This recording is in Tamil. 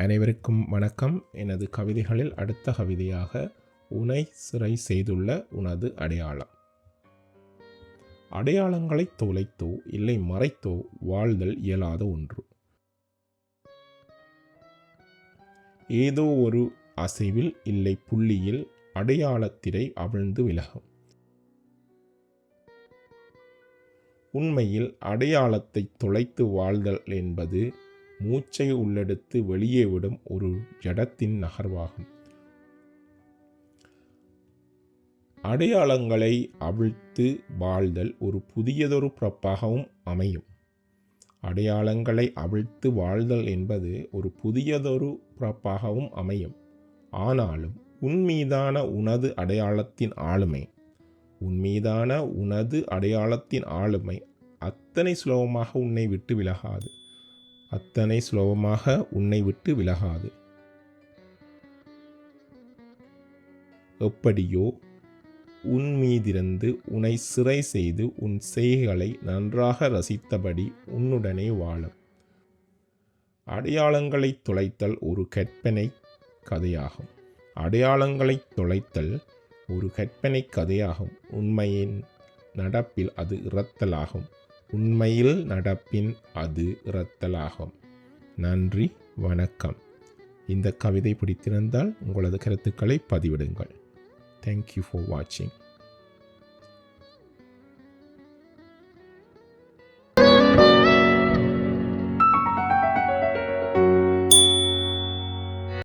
அனைவருக்கும் வணக்கம். எனது கவிதைகளில் அடுத்த கவிதையாக உனை சிறை செய்துள்ள உனது அடையாளம். அடையாளங்களை தொலைத்தோ இல்லை மறைத்தோ வாழ்தல் இயலாத ஒன்று. ஏதோ ஒரு அசைவில் இல்லை புள்ளியில் அடையாளத்திரை அவிழ்ந்து விலகும். உண்மையில் அடையாளத்தை தொலைத்து வாழ்தல் என்பது மூச்சை உள்ளெடுத்து வெளியே விடும் ஒரு ஜடத்தின் நகர்வாகும். அடையாளங்களை அவிழ்த்து வாழ்தல் ஒரு புதியதொரு பிறப்பாகவும் அமையும். அடையாளங்களை அவிழ்த்து வாழ்தல் என்பது ஒரு புதியதொரு பிறப்பாகவும் அமையும். ஆனாலும் உன்மீதான உனது அடையாளத்தின் ஆளுமை உன்மீதான உனது அடையாளத்தின் ஆளுமை அத்தனை சுலபமாக உன்னை விட்டு விலகாது. அத்தனை சுலபமாக உன்னை விட்டு விலகாது. எப்படியோ உன் மீதிருந்து உன்னை சிறை செய்து உன் செய்களை நன்றாக ரசித்தபடி உன்னுடனே வாழும். அடையாளங்களை தொலைத்தல் ஒரு கற்பனை கதையாகும். அடையாளங்களை தொலைத்தல் ஒரு கற்பனை கதையாகும். உண்மையின் நடப்பில் அது இறத்தலாகும் உண்மையில் நடப்பின் அது இரத்தலாகும். நன்றி வணக்கம். இந்த கவிதை பிடித்திருந்தால் உங்களது கருத்துக்களை பதிவிடுங்கள். தேங்க்யூ ஃபார் வாட்சிங்